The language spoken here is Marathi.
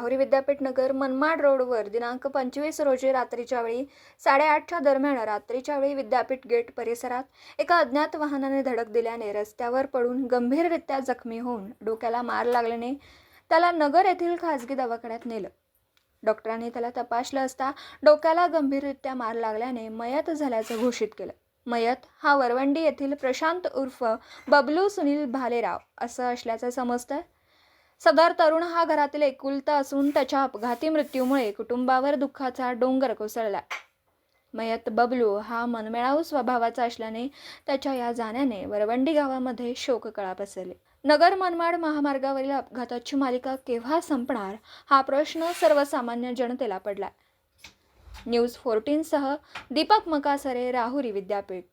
विद्यापीठ नगर मनमाड रोडवर दिनांक पंचवीस रोजी रात्रीच्या वेळी साडेआठच्या दरम्यान रात्रीच्या वेळी विद्यापीठ गेट परिसरात एका अज्ञात वाहनाने धडक दिल्याने रस्त्यावर पडून गंभीररित्या जखमी होऊन डोक्याला मार लागल्याने त्याला नगर येथील खाजगी दवाखान्यात नेलं. डॉक्टरांनी त्याला तपासलं असता डोक्याला गंभीररित्या मार लागल्याने मयत झाल्याचं घोषित केलं. मयत हा वरवंडी येथील प्रशांत उर्फ बबलू सुनील भालेराव असं असल्याचं समजतं. सदर तरुण हा घरातील एकुलता असून त्याच्या अपघाती मृत्यूमुळे कुटुंबावर दुःखाचा डोंगर कोसळला. मयत बबलू हा मनमिळाऊ स्वभावाचा असल्याने त्याच्या या जाण्याने वरवंडी गावामध्ये शोककळा पसरली. नगर मनमाड महामार्गावरील अपघाताची मालिका केव्हा संपणार हा प्रश्न सर्वसामान्य जनतेला पडला. न्यूज फोर्टीनसह दीपक मकासरे राहुरी विद्यापीठ.